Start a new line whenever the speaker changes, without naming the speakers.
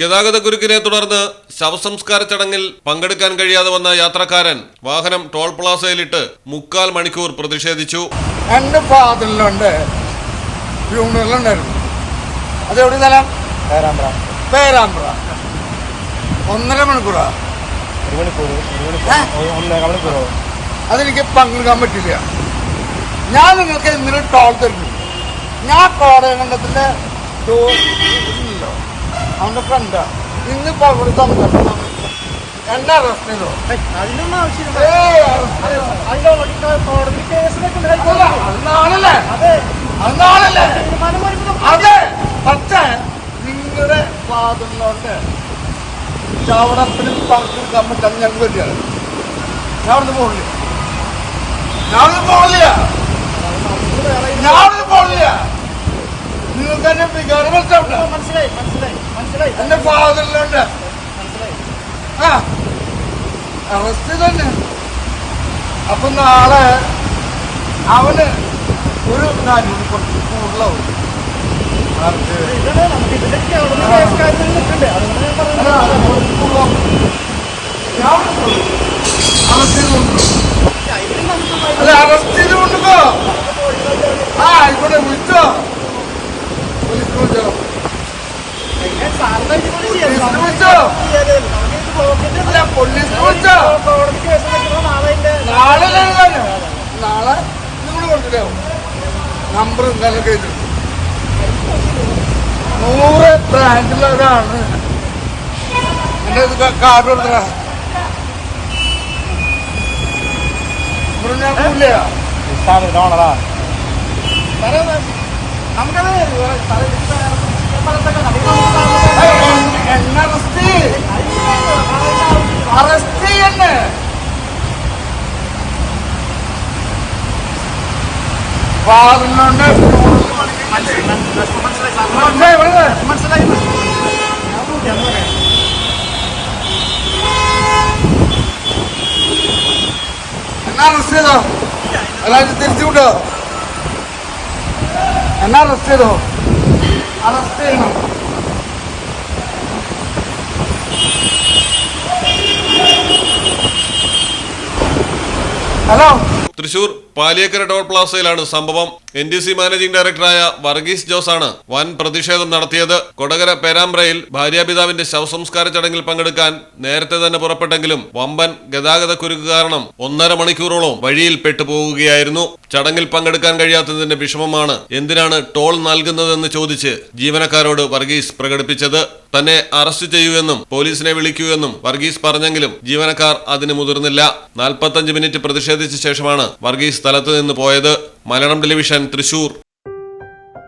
ഗതാഗത കുരുക്കിനെ തുടർന്ന് ശവസംസ്കാര ചടങ്ങിൽ പങ്കെടുക്കാൻ കഴിയാതെ വന്ന യാത്രക്കാരൻ വാഹനം ടോൾ പ്ലാസയിലിട്ട് മുക്കാൽ മണിക്കൂർ പ്രതിഷേധിച്ചു.
എന്റെ ഫാദറിലുണ്ട് ഫ്യൂണറലുണ്ടായിരുന്നു അതെവിടെ സ്ഥലം?
പേരാമ്പ്ര.
പേരാമ്പ്ര. ഒന്നര മണിക്കൂറോ. അതെനിക്ക് പങ്കെടുക്കാൻ പറ്റില്ല. ഞാൻ നിങ്ങൾക്ക് എന്തിനും ടോൾ തരുന്നു. ഞാൻ കോടയങ്കണ്ടത്തിന്റെ ടൂറില്ലോ അവന്റെ ഫ്രണ്ടാ ഇന്നിപ്പോൾ അവിടെ എന്നെ അറസ്റ്റ് ചെയ്തോ?
അതിനൊന്നും ആവശ്യമില്ല.
അത് പക്ഷേ നിങ്ങളുടെ ഫാദറിനോണ്ട് ചാവടത്തിൽ പറഞ്ഞെടുക്കാൻ പറ്റാൻ ഞാൻ വരികയാണ്. ഞാൻ പോകില്ല ഞാൻ പോകില്ല ഞാൻ അവിടുന്ന് പോകില്ല നിങ്ങൾക്ക് എന്നെ വികാരം
മനസ്സിലായി? മനസ്സിലായി മനസ്സിലായി
എന്റെ ഫാദറിലുണ്ട് ആ അറസ്റ്റ് തന്നെ അപ്പൊ നാളെ അവന് ഒരു കാര്യം കുറച്ച് കൂടുതലാവും അറസ്റ്റ്
നാളെ
നാളെ നിങ്ങൾ കൊണ്ടുവരാവും നമ്പർ ഇന്നലെ എഴുതി നൂറ് ബ്രാൻഡിലൊരാണ് എന്റെ കാർഡ് കൊടുത്തറ നമുക്കത് സാറേ, എന്നെ അറസ്റ്റ് അറസ്റ്റ് ചെയ്യന്നെ ഫാദറിനോണ്ട് മനസ്സിലായി എന്നാ അറസ്റ്റ് ചെയ്തോ? അല്ലാതെ തിരിച്ചു വിട്ടോ? എന്നാ അറസ്റ്റ് ചെയ്തോ? അറസ്റ്റ് ചെയ്യണം. ഹലോ?
തൃശൂർ പാലിയേക്കര ടോൾ പ്ലാസയിലാണ് സംഭവം. എൻ ഡി സി മാനേജിംഗ് ഡയറക്ടറായ വർഗീസ് ജോസ് ആണ് വൻ പ്രതിഷേധം നടത്തിയത്. കൊടകര പേരാമ്പ്രയിൽ ഭാര്യാപിതാവിന്റെ ശവസംസ്കാര ചടങ്ങിൽ പങ്കെടുക്കാൻ നേരത്തെ തന്നെ പുറപ്പെട്ടെങ്കിലും വമ്പൻ ഗതാഗത കുരുക്ക് കാരണം ഒന്നര മണിക്കൂറോളം വഴിയിൽ പെട്ടുപോകുകയായിരുന്നു ചടങ്ങിൽ പങ്കെടുക്കാൻ കഴിയാത്തതിന്റെ വിഷമമാണ് എന്തിനാണ് ടോൾ നൽകുന്നതെന്ന് ചോദിച്ച് ജീവനക്കാരോട് വർഗീസ് പ്രകടിപ്പിച്ചത്. തന്നെ അറസ്റ്റ് ചെയ്യുമെന്നും പോലീസിനെ വിളിക്കൂവെന്നും വർഗീസ് പറഞ്ഞെങ്കിലും ജീവനക്കാർ അതിന് മുതിർന്നില്ല. നാൽപ്പത്തഞ്ച് മിനിറ്റ് പ്രതിഷേധിച്ച ശേഷമാണ് വർഗീസ് സ്ഥലത്ത് നിന്ന് പോയത് മലയാളം ടെലിവിഷൻ തൃശൂർ.